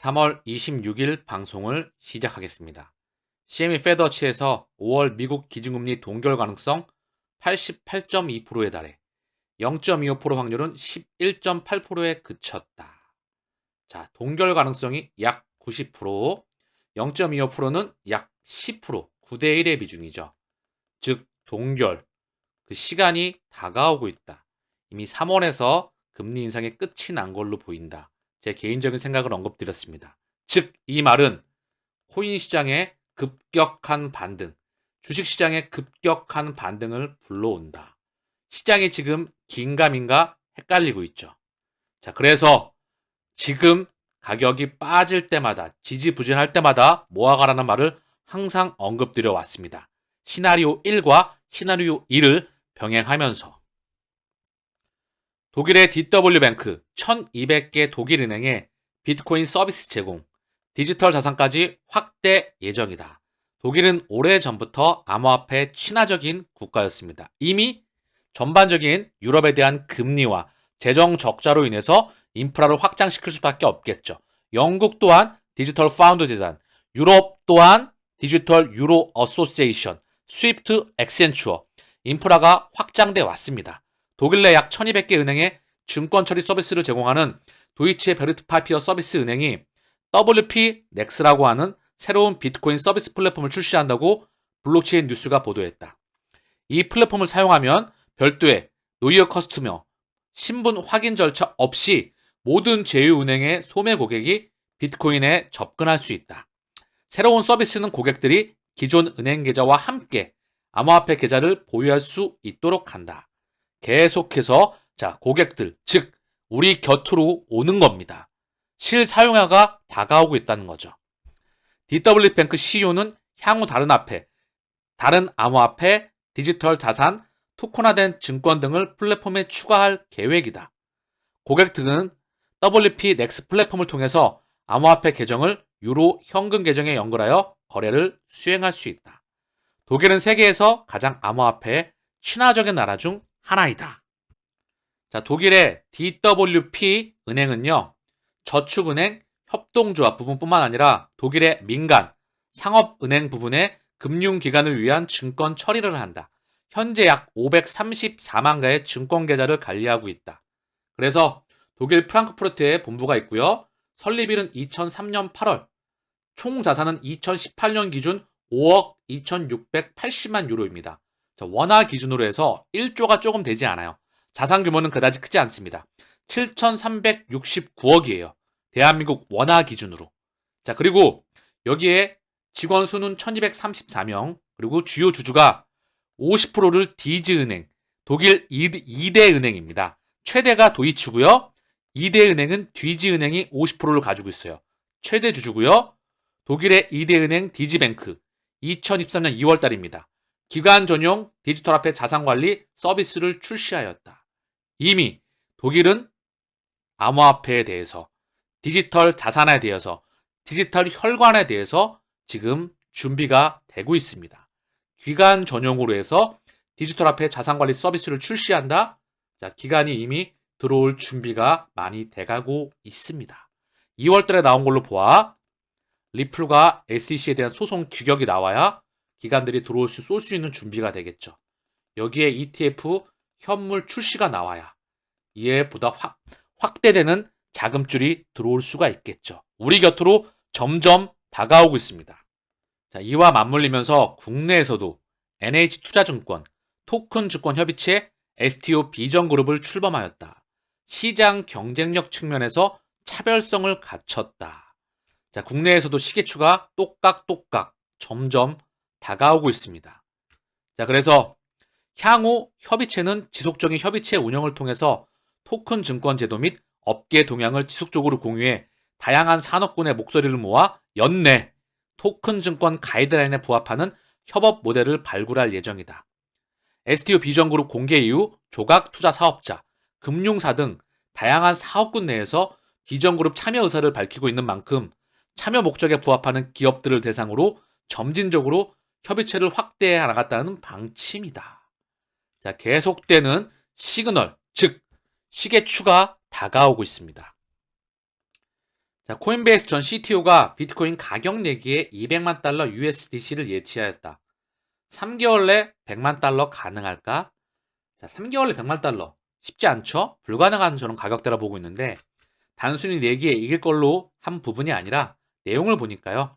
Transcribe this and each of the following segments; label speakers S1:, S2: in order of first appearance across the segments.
S1: 3월 26일 방송을 시작하겠습니다. CME 페더치에서 5월 미국 기준금리 동결 가능성 88.2%에 달해 0.25% 확률은 11.8%에 그쳤다. 자, 동결 가능성이 약 90%, 0.25%는 약 10%, 9대 1의 비중이죠. 즉, 동결. 그 시간이 다가오고 있다. 이미 3월에서 금리 인상의 끝이 난 걸로 보인다. 제 개인적인 생각을 언급드렸습니다. 즉, 이 말은 코인 시장의 급격한 반등, 주식 시장의 급격한 반등을 불러온다. 시장이 지금 긴가민가 헷갈리고 있죠. 자, 그래서 지금 가격이 빠질 때마다, 지지부진할 때마다 모아가라는 말을 항상 언급드려 왔습니다. 시나리오 1과 시나리오 2를 병행하면서 독일의 DW뱅크 1200개 독일은행에 비트코인 서비스 제공, 디지털 자산까지 확대 예정이다. 독일은 오래전부터 암호화폐 친화적인 국가였습니다. 이미 전반적인 유럽에 대한 금리와 재정 적자로 인해서 인프라를 확장시킬 수밖에 없겠죠. 영국 또한 디지털 파운드 재단, 유럽 또한 디지털 유로 어소시에이션, 스위프트 엑센추어, 인프라가 확장돼 왔습니다. 독일 내 약 1200개 은행에 증권 처리 서비스를 제공하는 도이치에 베르트 파피어 서비스 은행이 WP 넥스라고 하는 새로운 비트코인 서비스 플랫폼을 출시한다고 블록체인 뉴스가 보도했다. 이 플랫폼을 사용하면 별도의 노이어 커스터머 신분 확인 절차 없이 모든 제휴은행의 소매 고객이 비트코인에 접근할 수 있다. 새로운 서비스는 고객들이 기존 은행 계좌와 함께 암호화폐 계좌를 보유할 수 있도록 한다. 계속해서 자 고객들 즉 우리 곁으로 오는 겁니다. 실사용화가 다가오고 있다는 거죠. DW뱅크 CEO는 향후 다른 화폐, 다른 암호화폐, 디지털 자산, 토큰화된 증권 등을 플랫폼에 추가할 계획이다. 고객 등은 WP 넥스 플랫폼을 통해서 암호화폐 계정을 유로 현금 계정에 연결하여 거래를 수행할 수 있다. 독일은 세계에서 가장 암호화폐 친화적인 나라 중 하나이다. 자, 독일의 DWP 은행은요, 저축은행, 협동조합 부분뿐만 아니라 독일의 민간, 상업은행 부분의 금융기관을 위한 증권 처리를 한다. 현재 약 534만 가의 증권 계좌를 관리하고 있다. 그래서 독일 프랑크푸르트에 본부가 있고요. 설립일은 2003년 8월, 총 자산은 2018년 기준 5억 2,680만 유로입니다. 원화 기준으로 해서 1조가 조금 되지 않아요. 자산 규모는 그다지 크지 않습니다. 7,369억이에요. 대한민국 원화 기준으로. 자, 그리고 여기에 직원 수는 1234명, 그리고 주요 주주가 50%를 디즈은행, 독일 2대 은행입니다. 최대가 도이치고요. 2대 은행은 뒤지은행이 50%를 가지고 있어요. 최대 주주고요. 독일의 2대 은행 디지뱅크 2023년 2월 달입니다. 기관 전용 디지털 화폐 자산 관리 서비스를 출시하였다. 이미 독일은 암호화폐에 대해서 디지털 자산에 대해서 디지털 혈관에 대해서 지금 준비가 되고 있습니다. 기관 전용으로 해서 디지털 화폐 자산 관리 서비스를 출시한다. 자, 기간이 이미 들어올 준비가 많이 돼가고 있습니다. 2월 달에 나온 걸로 보아 리플과 SEC에 대한 소송 규격이 나와야 기관들이 들어올 수 쏠 수 있는 준비가 되겠죠. 여기에 ETF 현물 출시가 나와야 이에 보다 확, 확대되는 자금줄이 들어올 수가 있겠죠. 우리 곁으로 점점 다가오고 있습니다. 자, 이와 맞물리면서 국내에서도 NH투자증권, 토큰증권협의체, STO 비전그룹을 출범하였다. 시장 경쟁력 측면에서 차별성을 갖췄다. 자, 국내에서도 시계추가 똑깍똑깍 점점 다가오고 있습니다. 자, 그래서 향후 협의체는 지속적인 협의체 운영을 통해서 토큰 증권 제도 및 업계 동향을 지속적으로 공유해 다양한 산업군의 목소리를 모아 연내 토큰 증권 가이드라인에 부합하는 협업 모델을 발굴할 예정이다. STO 비전그룹 공개 이후 조각 투자 사업자, 금융사 등 다양한 사업군 내에서 비전그룹 참여 의사를 밝히고 있는 만큼 참여 목적에 부합하는 기업들을 대상으로 점진적으로 협의체를 확대해 나갔다는 방침이다. 자, 계속되는 시그널, 즉 시계추가 다가오고 있습니다. 자, 코인베이스 전 CTO가 비트코인 가격 내기에 200만 달러 USDC를 예치하였다. 3개월 내 100만 달러 가능할까? 자, 3개월 내 100만 달러. 쉽지 않죠? 불가능한 저는 가격대라 보고 있는데, 단순히 내기에 이길 걸로 한 부분이 아니라 내용을 보니까요.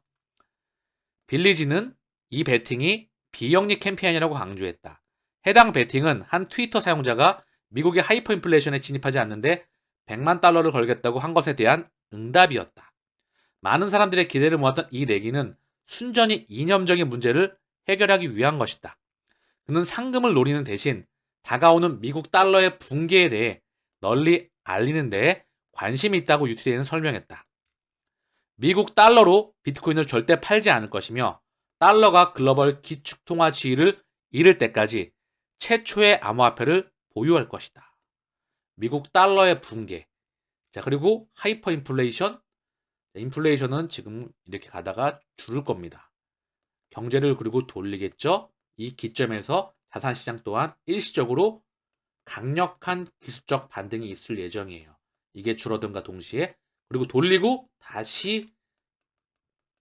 S1: 빌리지는 이 베팅이 비영리 캠페인이라고 강조했다. 해당 베팅은 한 트위터 사용자가 미국의 하이퍼 인플레이션에 진입하지 않는데 100만 달러를 걸겠다고 한 것에 대한 응답이었다. 많은 사람들의 기대를 모았던 이 내기는 순전히 이념적인 문제를 해결하기 위한 것이다. 그는 상금을 노리는 대신 다가오는 미국 달러의 붕괴에 대해 널리 알리는 데 관심이 있다고 유튜브에는 설명했다. 미국 달러로 비트코인을 절대 팔지 않을 것이며 달러가 글로벌 기축통화 지위를 잃을 때까지 최초의 암호화폐를 보유할 것이다. 미국 달러의 붕괴. 자, 그리고 하이퍼 인플레이션. 인플레이션은 지금 이렇게 가다가 줄을 겁니다. 경제를 그리고 돌리겠죠? 이 기점에서 자산 시장 또한 일시적으로 강력한 기술적 반등이 있을 예정이에요. 이게 줄어든과 동시에 그리고 돌리고 다시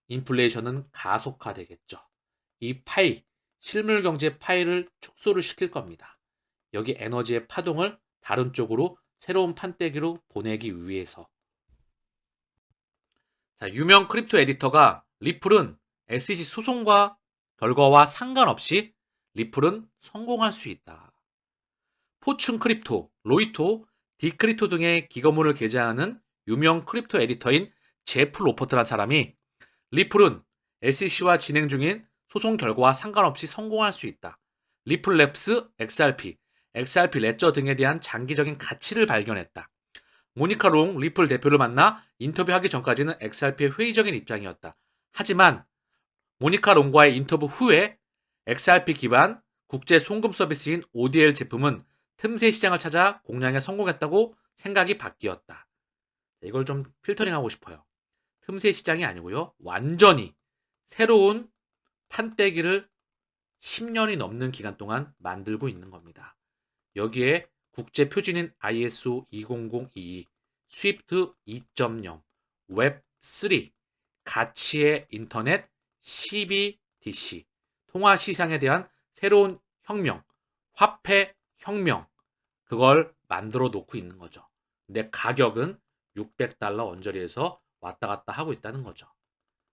S1: 인플레이션은 가속화되겠죠. 이 파이, 실물 경제 파이를 축소를 시킬 겁니다. 여기 에너지의 파동을 다른 쪽으로 새로운 판때기로 보내기 위해서. 자, 유명 크립토 에디터가 리플은 SEC 소송과 결과와 상관없이 리플은 성공할 수 있다. 포춘 크립토, 로이토, 디크리토 등의 기거문을 게재하는 유명 크립토 에디터인 제프 로퍼트란 사람이 리플은 SEC와 진행 중인 소송 결과와 상관없이 성공할 수 있다. 리플랩스, XRP, XRP 레저 등에 대한 장기적인 가치를 발견했다. 모니카 롱 리플 대표를 만나 인터뷰하기 전까지는 XRP의 회의적인 입장이었다. 하지만 모니카 롱과의 인터뷰 후에 XRP 기반 국제 송금 서비스인 ODL 제품은 틈새 시장을 찾아 공략에 성공했다고 생각이 바뀌었다. 이걸 좀 필터링하고 싶어요. 틈새 시장이 아니고요. 완전히 새로운 판때기를 10년이 넘는 기간 동안 만들고 있는 겁니다. 여기에 국제 표준인 ISO 20022, 스위프트 2.0, 웹3, 가치의 인터넷, CBDC, 통화 시장에 대한 새로운 혁명, 화폐 혁명, 그걸 만들어 놓고 있는 거죠. 근데 가격은 600달러 언저리에서 왔다 갔다 하고 있다는 거죠.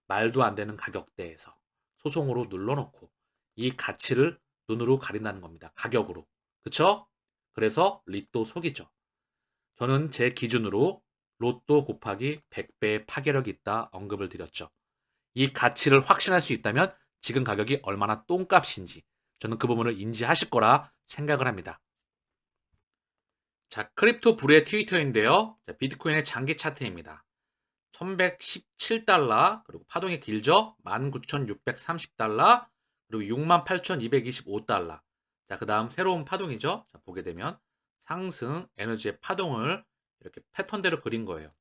S1: 말도 안 되는 가격대에서 소송으로 눌러놓고 이 가치를 눈으로 가린다는 겁니다. 가격으로. 그쵸? 그래서 리또 속이죠. 저는 제 기준으로 로또 곱하기 100배의 파괴력이 있다 언급을 드렸죠. 이 가치를 확신할 수 있다면 지금 가격이 얼마나 똥값인지 저는 그 부분을 인지하실 거라 생각을 합니다. 자, 크립토 불의 트위터인데요. 자, 비트코인의 장기 차트입니다. 1117달러, 그리고 파동이 길죠? 19,630달러, 그리고 68,225달러. 자, 그 다음 새로운 파동이죠? 자, 보게 되면 상승 에너지의 파동을 이렇게 패턴대로 그린 거예요.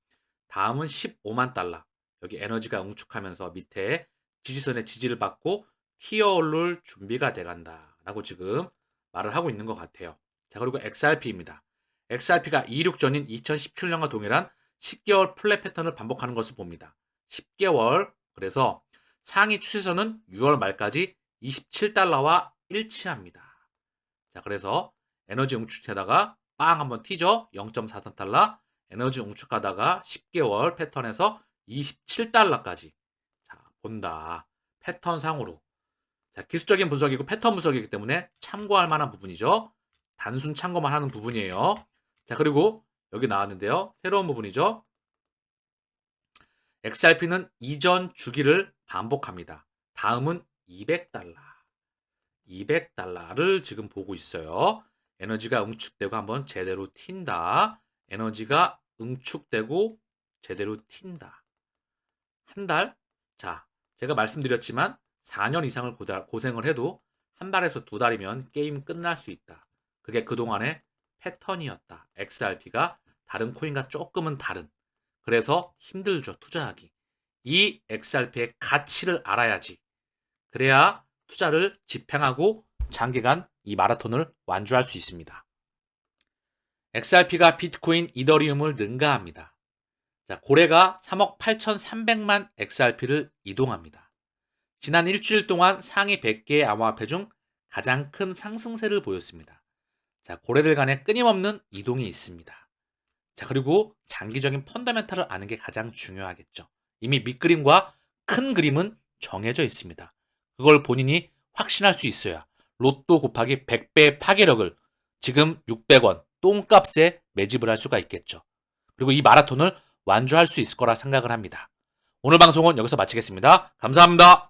S1: 다음은 15만 달러. 여기 에너지가 응축하면서 밑에 지지선의 지지를 받고 튀어오를 준비가 돼간다. 라고 지금 말을 하고 있는 것 같아요. 자, 그리고 XRP입니다. XRP가 26전인 2017년과 동일한 10개월 플랫 패턴을 반복하는 것을 봅니다. 10개월. 그래서 상위 추세선은 6월 말까지 27달러와 일치합니다. 자, 그래서 에너지 응축하다가 빵 한번 튀죠. 0.43달러. 에너지 응축하다가 10개월 패턴에서 27달러까지. 자, 본다. 패턴상으로. 자, 기술적인 분석이고 패턴 분석이기 때문에 참고할 만한 부분이죠. 단순 참고만 하는 부분이에요. 자, 그리고 여기 나왔는데요. 새로운 부분이죠. XRP는 이전 주기를 반복합니다. 다음은 200달러. 200달러를 지금 보고 있어요. 에너지가 응축되고 한번 제대로 튄다. 에너지가 응축되고 제대로 튄다. 한 달? 자, 제가 말씀드렸지만 4년 이상을 고생을 해도 한 달에서 두 달이면 게임 끝날 수 있다. 그게 그동안의 패턴이었다. XRP가 다른 코인과 조금은 다른. 그래서 힘들죠, 투자하기. 이 XRP의 가치를 알아야지. 그래야 투자를 집행하고 장기간 이 마라톤을 완주할 수 있습니다. XRP가 비트코인, 이더리움을 능가합니다. 자, 고래가 3억 8,300만 XRP를 이동합니다. 지난 일주일 동안 상위 100개의 암호화폐 중 가장 큰 상승세를 보였습니다. 자, 고래들 간에 끊임없는 이동이 있습니다. 자, 그리고 장기적인 펀더멘탈을 아는 게 가장 중요하겠죠. 이미 밑그림과 큰 그림은 정해져 있습니다. 그걸 본인이 확신할 수 있어야 로또 곱하기 100배의 파괴력을 지금 600원 똥값에 매집을 할 수가 있겠죠. 그리고 이 마라톤을 완주할 수 있을 거라 생각을 합니다. 오늘 방송은 여기서 마치겠습니다. 감사합니다.